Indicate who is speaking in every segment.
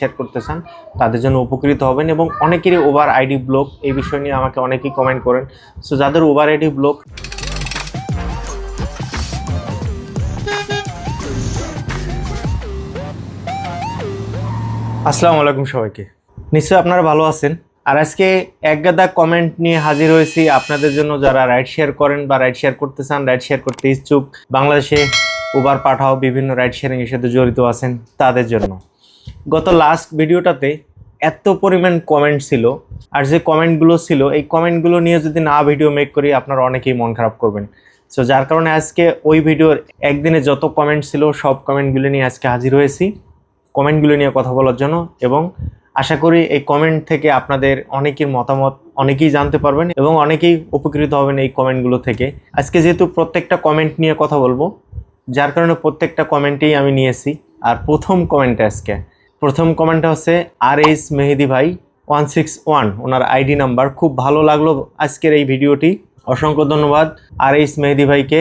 Speaker 1: Share করতে চান, তাদের জন্য উপকৃত হবেন এবং অনেকেরই ওভার আইডি ব্লক এই বিষয় নিয়ে আমাকে অনেকেই কমেন্ট করেন। সো যাদের ওভার আইডি ব্লক আসসালামু আলাইকুম সবাইকে। নিশ্চয়ই আপনারা ভালো আছেন। আর আজকে এক গাদা কমেন্ট নিয়ে হাজির হয়েছি আপনাদের জন্য যারা রাইড শেয়ার করেন বা রাইড শেয়ার করতে চান রাইড শেয়ার করতে ইচ্ছুক, বাংলাদেশে উবার পাঠাও, বিভিন্ন রাইড শেয়ারিং এর সাথে জড়িত আছেন, তাদের জন্য। গত লাস্ট ভিডিওটাতে এত পরিমাণ কমেন্ট ছিল, আর যে কমেন্টগুলো ছিল, এই কমেন্টগুলো নিয়ে যদি না ভিডিও মেক করি, আপনারা অনেকেই মন খারাপ করবেন। সো যার কারণে আজকে ওই ভিডিওর একদিনে যত কমেন্ট ছিল, সব কমেন্টগুলো নিয়ে আজকে হাজির হয়েছি। কমেন্টগুলো নিয়ে কথা বলার জন্য এবং আশা করি এই কমেন্ট থেকে আপনাদের অনেকের মতামত অনেকেই জানতে পারবেন এবং অনেকেই উপকৃত হবেন এই কমেন্টগুলো থেকে। আজকে যেহেতু প্রত্যেকটা কমেন্ট নিয়ে কথা বলব, যার কারণে প্রত্যেকটা কমেন্টেই আমি নিয়েছি। আর প্রথম কমেন্টটা আজকে প্রথম কমেন্টটা হচ্ছে আর এইচ মেহেদি ভাই ওয়ান সিক্স ওয়ান ওনার আইডি নাম্বার খুব ভালো লাগল আজকের এই ভিডিওটি। অসংখ্য ধন্যবাদ আর এইচ মেহেদি ভাইকে।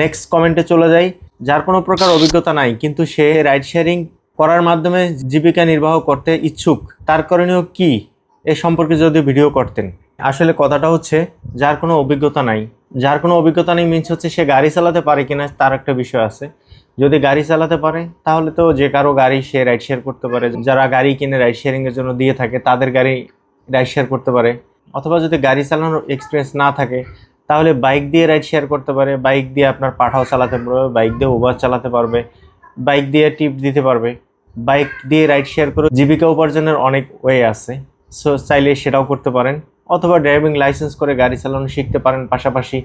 Speaker 1: নেক্সট কমেন্টে চলে যাই। যার কোনো প্রকার অভিজ্ঞতা নাই, কিন্তু সে রাইড শেয়ারিং করার মাধ্যমে জীবিকা নির্বাহ করতে ইচ্ছুক, তার করণীয় কি এ সম্পর্কে যদি ভিডিও করতেন। আসলে কথাটা হচ্ছে, যার কোনো অভিজ্ঞতা নাই, যার কোনো অভিজ্ঞতা নেই মিনস হচ্ছে সে গাড়ি চালাতে পারে কিনা, তার একটা বিষয় আছে। যদি গাড়ি চালাতে পারে, তাহলে তো যে কারও গাড়ি সে রাইড শেয়ার করতে পারে। যারা গাড়ি কিনে রাইড শেয়ারিংয়ের জন্য দিয়ে থাকে, তাদের গাড়ি রাইড শেয়ার করতে পারে। অথবা যদি গাড়ি চালানোর এক্সপিরিয়েন্স না থাকে, তাহলে বাইক দিয়ে রাইড শেয়ার করতে পারে। বাইক দিয়ে আপনার পাঠাও চালাতে পারবে বাইক দিয়ে উবার চালাতে পারবে বাইক দিয়ে টিপ দিতে পারবে। বাইক দিয়ে রাইড শেয়ার করে জীবিকা উপার্জনের অনেক ওয়ে আছে। সো চাইলে সেটাও করতে পারেন। অথবা ড্রাইভিং লাইসেন্স করে গাড়ি চালানো শিখতে পারেন। পাশাপাশি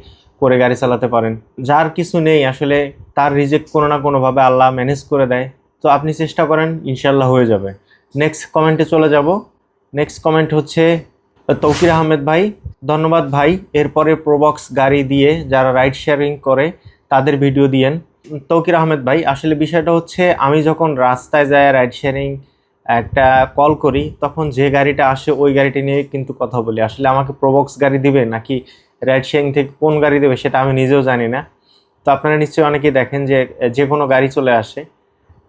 Speaker 1: করে গাড়ি চালাতে পারেন। যার কিছু নেই, আসলে তার রিজেক্ট কোনো না কোনোভাবে আল্লাহ ম্যানেজ করে দেয়। তো আপনি চেষ্টা করেন ইনশাল্লাহ হয়ে যাবে। নেক্সট কমেন্টে চলে যাব। নেক্সট কমেন্ট হচ্ছে, তৌকির আহমেদ ভাই, ধন্যবাদ ভাই, এরপরে প্রবক্স গাড়ি দিয়ে যারা রাইড শেয়ারিং করে, তাদের ভিডিও দিয়েন। তৌকির আহমেদ ভাই, আসলে বিষয়টা হচ্ছে, আমি যখন রাস্তায় যাই রাইড শেয়ারিং একটা কল করি, তখন যে গাড়িটা আসে, ওই গাড়িটি নিয়ে কিন্তু কথা বলি। আসলে আমাকে প্রবক্স গাড়ি দিবে নাকি রাইড শেয়ারিং থেকে কোন গাড়ি দেবে সেটা আমি নিজেও জানি না। তো আপনারা নিশ্চয়ই অনেকেই দেখেন যে যে কোনো গাড়ি চলে আসে।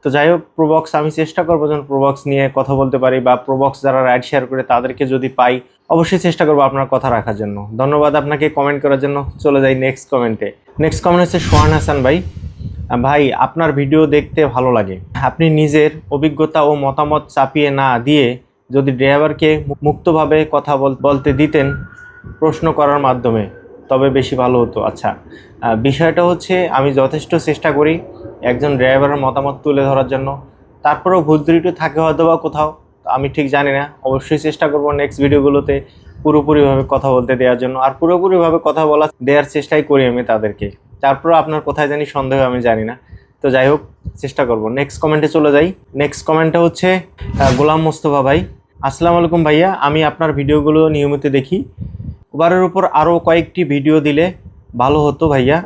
Speaker 1: তো যাই হোক প্রবক্স আমি চেষ্টা করব যেন প্রবক্স নিয়ে কথা বলতে পারি বা প্রবক্স যারা রাইড শেয়ার করে তাদেরকে যদি পাই, অবশ্যই চেষ্টা করব আপনার কথা রাখার জন্য। ধন্যবাদ আপনাকে কমেন্ট করার জন্য। চলে যাই নেক্সট কমেন্টে নেক্সট কমেন্ট হচ্ছে সোহান হাসান ভাই। ভাই, আপনার ভিডিও দেখতে ভালো লাগে। আপনি নিজের অভিজ্ঞতা ও মতামত চাপিয়ে না দিয়ে যদি ড্রাইভারকে মুক্তভাবে কথা বল- বলতে দিতেন প্রশ্ন করার মাধ্যমে, তবে বেশি ভালো হতো। আচ্ছা বিষয়টা হচ্ছে আমি যথেষ্ট চেষ্টা করি একজন ড্রাইভারের মতামত তুলে ধরার জন্য। তারপরেও ভুল ত্রুটি থাকে হয়তো বা কোথাও আমি ঠিক জানি না। অবশ্যই চেষ্টা করব নেক্সট ভিডিওগুলোতে পুরোপুরিভাবে কথা বলতে দেওয়ার জন্য। আর পুরোপুরিভাবে কথা বলা, দেওয়ার চেষ্টাই করি আমি তাদেরকে। তারপরেও আপনার কোথায় জানি সন্দেহ, আমি জানি না। তো যাই হোক, চেষ্টা করব। নেক্সট কমেন্টে চলে যাই। নেক্সট কমেন্টটা হচ্ছে গোলাম মোস্তফা ভাই। আসসালামু আলাইকুম ভাইয়া, আমি আপনার ভিডিওগুলো নিয়মিত দেখি। উবারের উপর আরও কয়েকটি ভিডিও দিলে ভালো হতো ভাইয়া।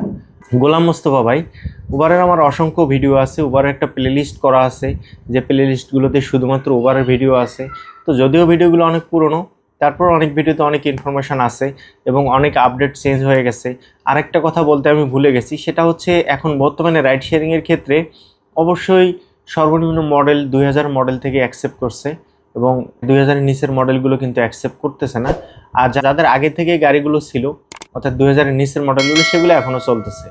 Speaker 1: গোলাম মোস্তফা ভাই উবারের আমার অসংখ্য ভিডিও আছে উবারের একটা প্লেলিস্ট করা আছে, যে প্লেলিস্টগুলোতে শুধুমাত্র উবারের ভিডিও আছে। তো যদিও ভিডিওগুলো অনেক পুরনো, তারপর অনেক ভিডিওতে অনেক ইনফরমেশান আছে এবং অনেক আপডেট চেঞ্জ হয়ে গেছে। আরেকটা কথা বলতে আমি ভুলে গেছি, সেটা হচ্ছে এখন বর্তমানে রাইড শেয়ারিংয়ের ক্ষেত্রে অবশ্যই সর্বনিম্ন মডেল দুই হাজার মডেল থেকে অ্যাকসেপ্ট করছে এবং দুই হাজারের নিচের মডেলগুলো কিন্তু অ্যাকসেপ্ট করতেছে না। আর যাদের আগে থেকে গাড়িগুলো ছিল, অর্থাৎ দু হাজারের নিচের মডেলগুলো সেগুলো এখনও চলতেছে।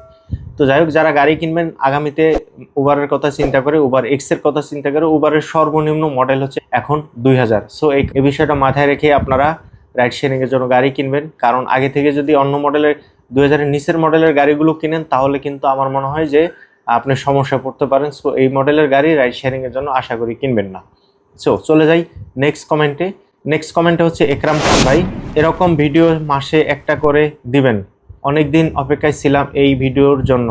Speaker 1: তো যাই হোক, যারা গাড়ি কিনবেন, আগামীতে উবারের কথা চিন্তা করে উবার এক্সের কথা চিন্তা করে উবারের সর্বনিম্ন মডেল হচ্ছে এখন দুই হাজার সো এই বিষয়টা মাথায় রেখে আপনারা রাইড শেয়ারিংয়ের জন্য গাড়ি কিনবেন। কারণ আগে থেকে যদি অন্য মডেলের দুই হাজারের নিচের মডেলের গাড়িগুলো কিনেন, তাহলে কিন্তু আমার মনে হয় যে আপনি সমস্যা পড়তে পারেন। সো এই মডেলের গাড়ি রাইড শেয়ারিংয়ের জন্য আশা করি কিনবেন না। সো চলে যাই নেক্সট কমেন্টে নেক্সট কমেন্টে হচ্ছে একরাম খান ভাই। এরকম ভিডিও মাসে একটা করে দিবেন। অনেক দিন অপেক্ষায় ছিলাম এই ভিডিওর জন্য।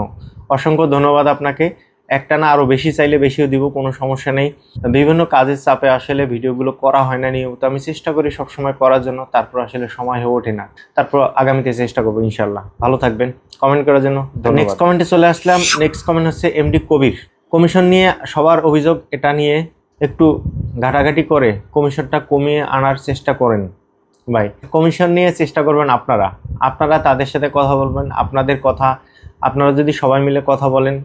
Speaker 1: অসংখ্য ধন্যবাদ আপনাকে। একটা না আরও বেশি চাইলে বেশিও দিব, কোনো সমস্যা নেই। বিভিন্ন কাজের চাপে আসলে ভিডিওগুলো করা হয় না নিয়মিত। আমি চেষ্টা করি সবসময় করার জন্য, তারপর আসলে সময় হয়ে ওঠে না। তারপর আগামীতে চেষ্টা করব ইনশাল্লাহ ভালো থাকবেন। কমেন্ট করার জন্য নেক্সট কমেন্টে চলে আসলাম। নেক্সট কমেন্ট হচ্ছে এমডি কবির। কমিশন নিয়ে সবার অভিযোগ এটা নিয়ে একটু ঘাটাঘাটি করে কমিশনটা কমিয়ে আনার চেষ্টা করেন। ভাই, কমিশন নিয়ে চেষ্টা করবেন আপনারা। আপনারা তাদের সাথে কথা বলবেন, আপনাদের কথা, আপনারা যদি সবাই মিলে কথা বলেন,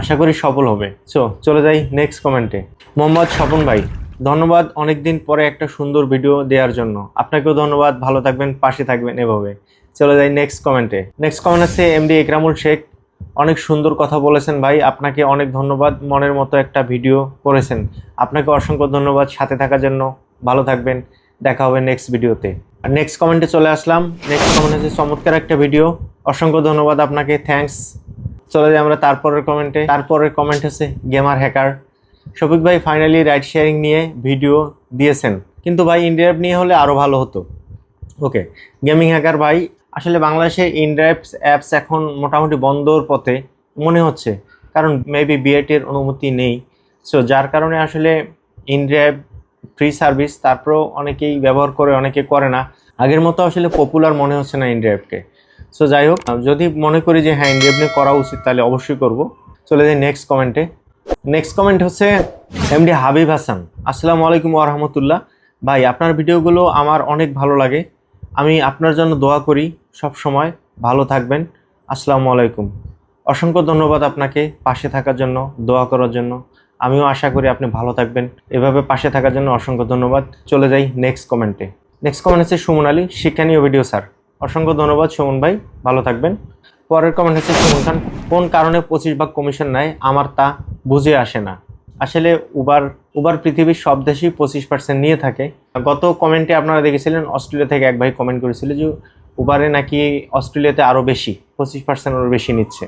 Speaker 1: আশা করি সফল হবে। সো চলে যাই নেক্সট কমেন্টে মোহাম্মদ স্বপন ভাই, ধন্যবাদ অনেকদিন পরে একটা সুন্দর ভিডিও দেওয়ার জন্য। আপনাকেও ধন্যবাদ, ভালো থাকবেন, পাশে থাকবেন এভাবে। চলে যাই নেক্সট কমেন্টে নেক্সট কমেন্ট আছে এমডি একরামুল শেখ অনেক সুন্দর কথা বলেছেন ভাই। আপনাকে অনেক ধন্যবাদ। মনের মতো একটা ভিডিও করেছেন। আপনাকে অসংখ্য ধন্যবাদ সাথে থাকার জন্য। ভালো থাকবেন। দেখা হবে নেক্সট ভিডিওতে। আর নেক্সট কমেন্টে চলে আসলাম। নেক্সট কমেন্ট হচ্ছে চমৎকার একটা ভিডিও। অসংখ্য ধন্যবাদ আপনাকে। থ্যাঙ্কস চলে যাই আমরা তারপরের কমেন্টে তারপরের কমেন্ট হচ্ছে গেমার হ্যাকার শফিক ভাই ফাইনালি রাইড শেয়ারিং নিয়ে ভিডিও দিয়েছেন। কিন্তু ভাই ইন্ডিয়াপ নিয়ে হলে আরও ভালো হতো। ওকে গেমিং হ্যাকার ভাই আসলে বাংলাদেশে ইনড্রাইভস অ্যাপস এখন মোটামুটি বন্ধর পথে মনে হচ্ছে। কারণ মেবি বিআইটির অনুমতি নেই। সো যার কারণে আসলে ইনড্রাইভ ফ্রি সার্ভিস তারপরেও অনেকেই ব্যবহার করে, অনেকে করে না। আগের মতো আসলে পপুলার মনে হচ্ছে না ইনড্রাইভকে সো যাই হোক, যদি মনে করি যে হ্যাঁ ইনড্রাইভ নিয়ে করা উচিত, তাহলে অবশ্যই করব। চলে যাই নেক্সট কমেন্টে নেক্সট কমেন্ট হচ্ছে এমডি হাবিব হাসান। আসসালামু আলাইকুম ওরহামতুল্লাহ ভাই, আপনার ভিডিওগুলো আমার অনেক ভালো লাগে। আমি আপনার জন্য দোয়া করি। সব সময় ভালো থাকবেন। আসসালামু আলাইকুম। অসংখ্য ধন্যবাদ আপনাকে পাশে থাকার জন্য, দোয়া করার জন্য। আমিও আশা করি আপনি ভালো থাকবেন। এভাবে পাশে থাকার জন্য অসংখ্য ধন্যবাদ। চলে যাই নেক্সট কমেন্টে নেক্সট কমেন্ট হচ্ছে সুমন আলী, শিক্ষানীয় ভিডিও স্যার অসংখ্য ধন্যবাদ সুমন ভাই, ভালো থাকবেন। পরের কমেন্ট হচ্ছে সুমন খান, কোন কারণে পঁচিশ ভাগ কমিশন নেয়, আমার তা বুঝে আসে না। আসলে উবার উবার পৃথিবীর সব দেশেই পঁচিশ পার্সেন্ট নিয়ে থাকে। গত কমেন্টে আপনারা দেখেছিলেন, অস্ট্রেলিয়া থেকে এক ভাই কমেন্ট করেছিল যে উবারে নাকি অস্ট্রেলিয়াতে আরও বেশি, পঁচিশ পার্সেন্ট আরও বেশি নিচ্ছে।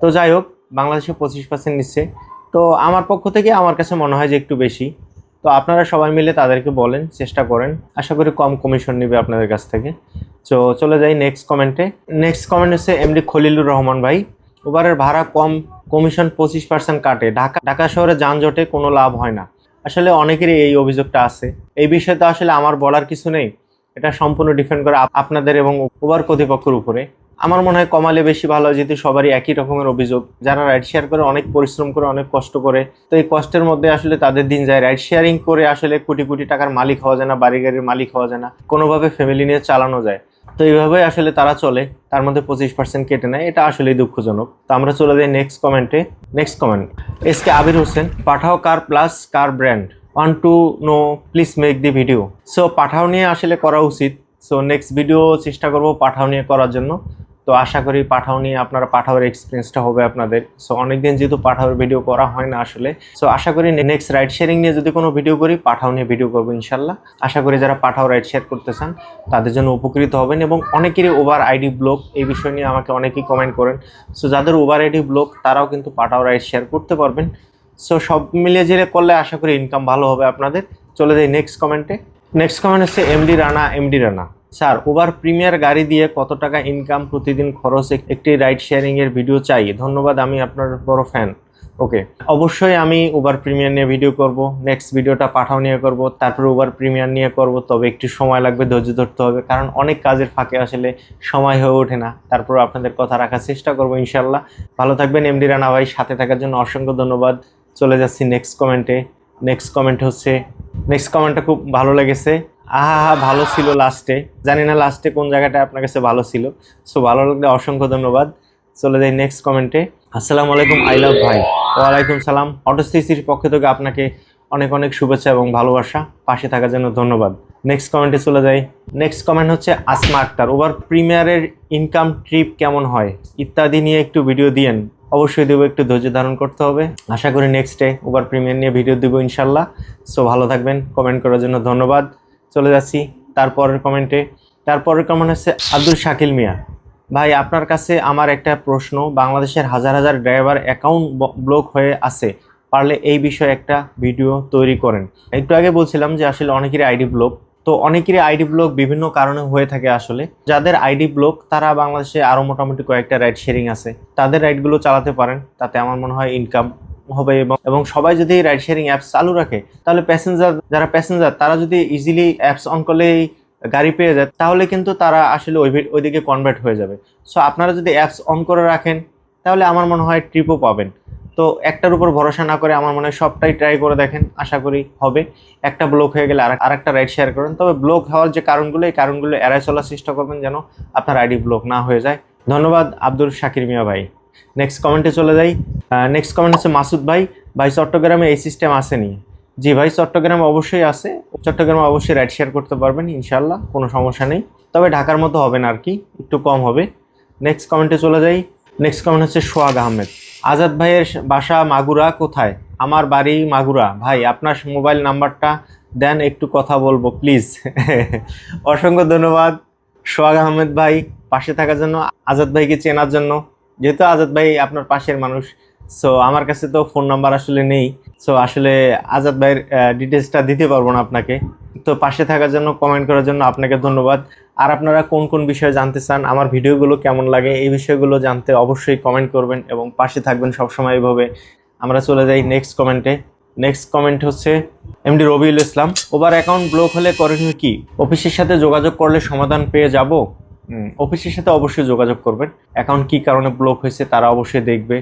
Speaker 1: তো যাই হোক, বাংলাদেশে পঁচিশ পার্সেন্ট নিচ্ছে। তো আমার পক্ষ থেকে আমার কাছে মনে হয় যে একটু বেশি। তো আপনারা সবাই মিলে তাদেরকে বলেন, চেষ্টা করেন। আশা করি কম কমিশন নেবে আপনাদের কাছ থেকে। তো চলে যাই নেক্সট কমেন্টে নেক্সট কমেন্ট হচ্ছে এমডি খলিলুর রহমান ভাই। উবারের ভাড়া কম, কমিশন পঁচিশ পার্সেন্ট কাটে। ঢাকা ঢাকা শহরে যানজটে কোনো লাভ হয় না। আসলে অনেকেরই এই অভিযোগটা আছে। এই বিষয়ে তো আসলে আমার বলার কিছু নেই। এটা সম্পূর্ণ ডিপেন্ড করে আপনাদের এবং উবার কর্তৃপক্ষের উপরে। আমার মনে হয় কমালে বেশি ভালো যেহেতু সবারই একই রকমের অভিযোগ। যারা রাইড শেয়ার করে, অনেক পরিশ্রম করে, অনেক কষ্ট করে, তো এই কষ্টের মধ্যে আসলে তাদের দিন যায়। রাইড শেয়ারিং করে আসলে কোটি কোটি টাকার মালিক হওয়া যায় না, বাড়ি গাড়ির মালিক হওয়া যায় না, কোনোভাবে ফ্যামিলি নিয়ে চালানো যায়। তো এইভাবে আসলে তারা চলে, তার মধ্যে পঁচিশ পার্সেন্ট কেটে নেয়। এটা আসলেই দুঃখজনক। তো আমরা চলে যাই নেক্সট কমেন্টে next comment S K Abir Hossain, Pathao car plus car brand one two no please make the video so Pathao নিয়ে আসলে করা উচিত। সো নেক্সট ভিডিও চেষ্টা করব পাঠাও নিয়ে করার জন্য। তো, আশা করি পাঠাও নিয়ে আপনারা পাঠাওয়ার এক্সপিরিয়েন্সটা হবে আপনাদের। সো অনেকদিন যেহেতু পাঠাওয়ার ভিডিও করা হয় না আসলে। সো আশা করি নেক্সট রাইড শেয়ারিং নিয়ে যদি কোনো ভিডিও করি, পাঠাও নিয়ে ভিডিও করব ইনশাল্লাহ। আশা করি যারা পাঠাও রাইড শেয়ার করতে চান, তাদের জন্য উপকৃত হবেন এবং অনেকেরই ওভার আইডি ব্লক এই বিষয় নিয়ে আমাকে অনেকেই কমেন্ট করেন। সো যাদের ওভার আইডি ব্লক তারাও কিন্তু পাঠাও রাইড শেয়ার করতে পারবেন। সো সব মিলিয়ে জিলে করলে আশা করি ইনকাম ভালো হবে আপনাদের। চলে যাই নেক্সট কমেন্টে নেক্সট কমেন্ট হচ্ছে MD Rana MD Rana. Sir Uber premier গাড়ি দিয়ে কত টাকা ইনকাম প্রতিদিন খরচ? একটি রাইড শেয়ারিং এর ভিডিও চাই। ধন্যবাদ, আমি আপনার বড় ফ্যান ওকে অবশ্যই আমি উবার প্রিমিয়ার নিয়ে ভিডিও করব। নেক্সট ভিডিওটা পাঠাও নিয়ে করব। তারপরে উবার প্রিমিয়ার নিয়ে করব। তবে একটু সময় লাগবে, ধৈর্য ধরতে হবে। কারণ অনেক কাজের ফাঁকে আসলে সময় হয়ে ওঠে না। তারপর আপনাদের কথা রাখার চেষ্টা করব ইনশাল্লাহ ভালো থাকবেন এমডি রানা ভাই। সাথে থাকার জন্য অসংখ্য ধন্যবাদ। চলে যাচ্ছি নেক্সট কমেন্টে নেক্সট কমেন্ট হচ্ছে নেক্সট কমেন্টটা খুব ভালো লেগেছে। আহা হা ভালো ছিল লাস্টে জানি না লাস্টে কোন জায়গাটা আপনার কাছে ভালো ছিল। সো ভালো লাগলে অসংখ্য ধন্যবাদ। চলে যাই নেক্সট কমেন্টে আসসালামু আলাইকুম আই লাভ ভাই। ওয়ালাইকুম সালাম। অটোসিসির পক্ষ থেকে আপনাকে অনেক অনেক শুভেচ্ছা এবং ভালোবাসা। পাশে থাকার জন্য ধন্যবাদ। নেক্সট কমেন্টে চলে যাই। নেক্সট কমেন্ট হচ্ছে আসমা আক্তার। ওভার প্রিমিয়ারের ইনকাম ট্রিপ কেমন হয়? ইত্যাদি নিয়ে একটু ভিডিও দিয়েন। অবশ্যই দেবো, একটু ধৈর্য ধারণ করতে হবে। আশা করি নেক্সট ডে ওভার প্রিমিয়ার নিয়ে ভিডিও দেবো ইনশাল্লাহ সো ভালো থাকবেন কমেন্ট করার জন্য ধন্যবাদ। চলে যাচ্ছি তারপরের কমেন্টে তারপরের কমেন্ট হচ্ছে আব্দুল শাকিল মিয়া। ভাই, আপনার কাছে আমার একটা প্রশ্ন, বাংলাদেশের হাজার হাজার ড্রাইভার অ্যাকাউন্ট ব্লক হয়ে আছে। পারলে এই বিষয়ে একটা ভিডিও তৈরি করেন। একটু আগে বলছিলাম যে আসলে অনেকেরই আইডি ব্লক তো অনেকেরই আইডি ব্লক বিভিন্ন কারণে হয়ে থাকে আসলে। যাদের আইডি ব্লক, তারা বাংলাদেশে আরও মোটামুটি কয়েকটা রাইড শেয়ারিং আছে। তাদের রাইডগুলো চালাতে পারেন, তাতে আমার মনে হয় ইনকাম হবে এবং এবং সবাই যদি রাইড শেয়ারিং অ্যাপস চালু রাখে, তাহলে প্যাসেঞ্জার যারা প্যাসেঞ্জার তারা যদি ইজিলি অ্যাপস অন করলেই গাড়ি পেয়ে যায়, তাহলে কিন্তু তারা আসলে ওই ওইদিকে কনভার্ট হয়ে যাবে। সো আপনারা যদি অ্যাপস অন করে রাখেন, তাহলে আমার মনে হয় ট্রিপও পাবেন। তো একটার উপর ভরসা না করে আমার মনে হয় সবটাই ট্রাই করে দেখেন, আশা করি হবে। একটা ব্লক হয়ে গেলে আর আরেকটা রাইড শেয়ার করেন। তবে ব্লক হওয়ার যে কারণগুলো, এই কারণগুলো এড়াই চলার চেষ্টা করবেন যেন আপনার আইডি ব্লক না হয়ে যায়। ধন্যবাদ, আব্দুল শাকির মিয়া ভাই। নেক্সট কমেন্টে চলে যাই। নেক্সট কমেন্ট হচ্ছে মাসুদ ভাই। ভাই, চট্টগ্রামে এই সিস্টেম আসেনি। জি ভাই, চট্টগ্রামে অবশ্যই আছে। চট্টগ্রামে অবশ্যই রাইড শেয়ার করতে পারবেন ইনশাল্লাহ কোনো সমস্যা নেই। তবে ঢাকার মতো হবে না আর কি, একটু কম হবে। নেক্সট কমেন্টে চলে যাই। নেক্সট কমেন্ট হচ্ছে সোহাগ আহমেদ। আজাদ ভাইয়ের বাসা মাগুরা কোথায়? আমার বাড়ি মাগুরা। ভাই, আপনার মোবাইল নাম্বারটা দেন, একটু কথা বলব, প্লিজ। অসংখ্য ধন্যবাদ। সোহাগ আহমেদ ভাই, পাশে থাকার জন্য, আজাদ ভাইকে চেনার জন্য। যেহেতু আজাদ ভাই আপনার পাশের মানুষ সো আমার কাছে তো ফোন নাম্বার আসলে নেই। সো আসলে আজাদ ভাইয়ের ডিটেলসটা দিতে পারব না আপনাকে। তো পাশে থাকার জন্য কমেন্ট করার জন্য আপনাকে ধন্যবাদ। আর আপনারা কোন কোন বিষয়ে জানতে চান, আমার ভিডিওগুলো কেমন লাগে, এই বিষয়গুলো জানতে অবশ্যই কমেন্ট করবেন এবং পাশে থাকবেন সবসময় এইভাবে। আমরা চলে যাই নেক্সট কমেন্টে নেক্সট কমেন্ট হচ্ছে MD Robiul Islam Uber account block হলে করণীয় কি? অফিসের সাথে যোগাযোগ করলে সমাধান পেয়ে যাব? অফিসের সাথে অবশ্যই যোগাযোগ করবেন। অ্যাকাউন্ট কি কারণে ব্লক হয়েছে তারা অবশ্যই দেখবে।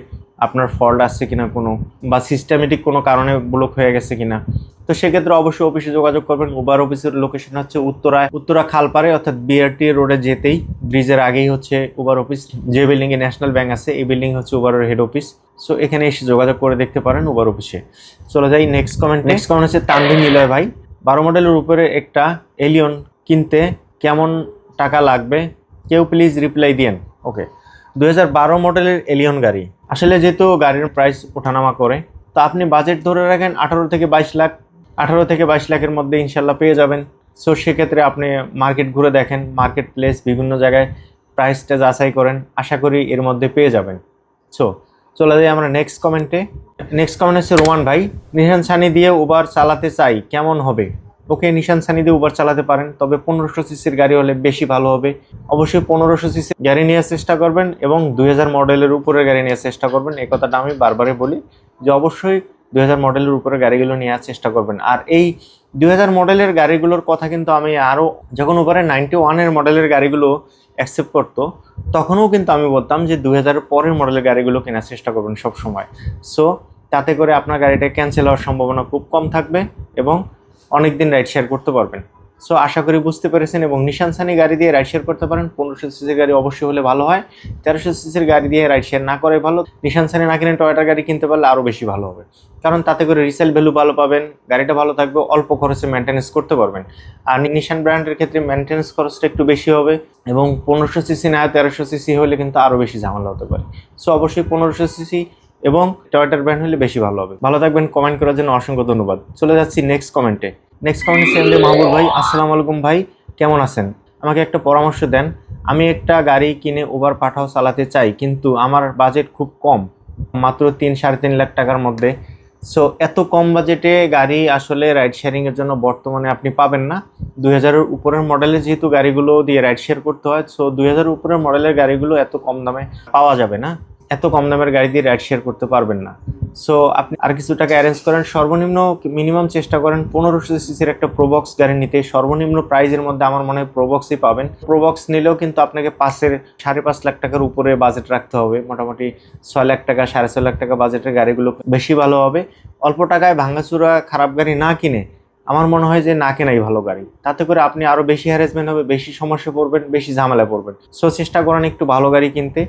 Speaker 1: আপনার ফল্ট আসছে কিনা কোনো বা সিস্টেমেটিক কোনো কারণে ব্লক হয়ে গেছে কিনা। তো সেক্ষেত্রে অবশ্যই অফিসে যোগাযোগ করবেন। উবার অফিসের লোকেশন হচ্ছে উত্তরায় উত্তরা খালপাড়ে অর্থাৎ বিআরটি রোডে যেতেই। ব্রিজের আগেই হচ্ছে উবার অফিস যে বিল্ডিংয়ে ন্যাশনাল ব্যাংক আছে এই বিল্ডিং হচ্ছে উবারের হেড অফিস সো এখানে এসে যোগাযোগ করে দেখতে পারেন উবার অফিসে চলে যাই নেক্সট কমেন্ট নেক্সট কমেন্ট হচ্ছে তানভীর নিলয় ভাই। বারো মডেলের উপরে একটা এলিয়ন কিনতে কেমন টাকা লাগবে, কেউ প্লিজ রিপ্লাই দিয়েন। ওকে দু বারো মডেলের এলিয়ন গাড়ি। আসলে যেহেতু গাড়ির প্রাইস ওঠানামা করে, তো আপনি বাজেট ধরে রাখেন আঠারো থেকে বাইশ লাখ। আঠারো থেকে বাইশ লাখের মধ্যে ইনশাল্লাহ পেয়ে যাবেন। সো সেক্ষেত্রে আপনি মার্কেট ঘুরে দেখেন মার্কেট প্লেস বিভিন্ন জায়গায় প্রাইসটা যাচাই করেন, আশা করি এর মধ্যে পেয়ে যাবেন। সো চলে যাই আমরা নেক্সট কমেন্টে নেক্সট কমেন্ট হচ্ছে রোমান ভাই। নিহান সানি দিয়ে উবার চালাতে চাই, কেমন হবে? ওকে নিশান সানি দিয়ে উবার চালাতে পারেন, তবে পনেরোশো সিসির গাড়ি হলে বেশি ভালো হবে। অবশ্যই পনেরোশো সিসি গাড়ি নেওয়ার চেষ্টা করবেন এবং দুই হাজার মডেলের উপরের গাড়ি নেওয়ার চেষ্টা করবেন। এই কথাটা আমি বারবারই বলি যে অবশ্যই দুই হাজার মডেলের উপরে গাড়িগুলো নেওয়ার চেষ্টা করবেন। আর এই দুই হাজার মডেলের গাড়িগুলোর কথা কিন্তু আমি আরও যখন উপরে নাইনটি ওয়ানের মডেলের গাড়িগুলো অ্যাকসেপ্ট করতো, তখনও কিন্তু আমি বলতাম যে দুই হাজার পরের মডেলের গাড়িগুলো কেনার চেষ্টা করবেন সব সময় সো তাতে করে আপনার গাড়িটা ক্যান্সেল হওয়ার সম্ভাবনা খুব কম থাকবে এবং অনেক দিন রাইড শেয়ার করতে পারবেন। সো আশা করি বুঝতে পেরেছেন এবং নিশান সানি গাড়ি দিয়ে রাইড শেয়ার করতে পারেন। পনেরোশো সিসির গাড়ি অবশ্যই হলে ভালো হয়। তেরোশো সিসির গাড়ি দিয়ে রাইড শেয়ার না করে ভালো। নিশান সানি না কিনে টয়টার গাড়ি কিনতে পারলে আরও বেশি ভালো হবে। কারণ তাতে করে রিসেল ভ্যালু ভালো পাবেন, গাড়িটা ভালো থাকবে, অল্প খরচে মেনটেন্স করতে পারবেন। আর নিশান ব্র্যান্ডের ক্ষেত্রে মেনটেন্স খরচটা একটু বেশি হবে এবং পনেরোশো সিসি না তেরোশো সিসি হলে কিন্তু আরও বেশি ঝামেলা হতে পারে। সো অবশ্যই পনেরোশো সিসি এবং টয়টার ব্র্যান্ড হলে বেশি ভালো হবে। ভালো থাকবেন কমেন্ট করার জন্য অসংখ্য ধন্যবাদ। চলে যাচ্ছি নেক্সট কমেন্টে নেক্সট কমেন্ট সেন্ডে মাহবুব ভাই, আসসালামু আলাইকুম ভাই, কেমন আছেন? আমাকে একটা পরামর্শ দেন। আমি একটা গাড়ি কিনে ওভার পাঠাও চালাতে চাই, কিন্তু আমার বাজেট খুব কম, মাত্র তিন, সাড়ে তিন লাখ টাকার মধ্যে। সো এত কম বাজেটে গাড়ি আসলে রাইড শেয়ারিংয়ের জন্য বর্তমানে আপনি পাবেন না। দুই হাজারের উপরের মডেলে যেহেতু গাড়িগুলো দিয়ে রাইড শেয়ার করতে হয় সো দুই হাজারের উপরের মডেলের গাড়িগুলো এত কম দামে পাওয়া যাবে না। এত কম দামের গাড়ি দিয়ে রাইড শেয়ার করতে পারবেন না। সো আপনি আর কিছু টাকা অ্যারেঞ্জ করেন, সর্বনিম্ন মিনিমাম চেষ্টা করেন, পনেরোশো সিসির একটা প্রোবক্স গাড়ি নিতে। সর্বনিম্ন প্রাইজের মধ্যে আমার মনে হয় প্রোবক্সই পাবেন। প্রোবক্স নিলেও কিন্তু আপনাকে পাঁচের সাড়ে পাঁচ লাখ টাকার উপরে বাজেট রাখতে হবে। মোটামুটি ছয় লাখ টাকা, সাড়ে ছয় লাখ টাকা বাজেটের গাড়িগুলো বেশি ভালো হবে। অল্প টাকায় ভাঙাচুরা খারাপ গাড়ি না কিনে আমার মনে হয় যে না কেনাই ভালো গাড়ি। তাতে করে আপনি আরও বেশি হ্যারাসমেন্ট হবে, বেশি সমস্যা পড়বেন, বেশি ঝামেলা পড়বেন। সো চেষ্টা করেন একটু ভালো গাড়ি কিনতে,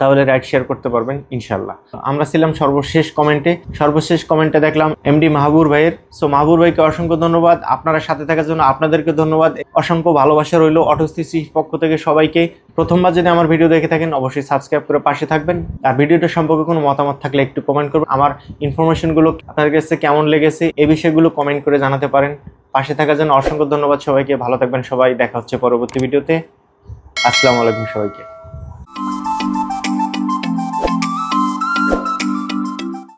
Speaker 1: তাহলে রাইড শেয়ার করতে পারবেন ইনশাল্লাহ আমরা ছিলাম সর্বশেষ কমেন্টে সর্বশেষ কমেন্টে দেখলাম এমডি মাহবুর ভাইয়ের। সো মাহবুর ভাইকে অসংখ্য ধন্যবাদ। আপনারা সাথে থাকার জন্য আপনাদেরকে ধন্যবাদ। অসংখ্য ভালোবাসা রইল অটোস্টিসি পক্ষ থেকে সবাইকে। প্রথমবার যদি আমার ভিডিও দেখে থাকেন, অবশ্যই সাবস্ক্রাইব করে পাশে থাকবেন। আর ভিডিওটা সম্পর্কে কোনো মতামত থাকলে একটু কমেন্ট করবেন। আমার ইনফরমেশনগুলো আপনার কাছে কেমন লেগেছে এই বিষয়গুলো কমেন্ট করে জানাতে পারেন পাশে থাকার জন্য অসংখ্য ধন্যবাদ সবাইকে। ভালো থাকবেন সবাই। দেখা হচ্ছে পরবর্তী ভিডিওতে। আসসালামু আলাইকুম সবাইকে।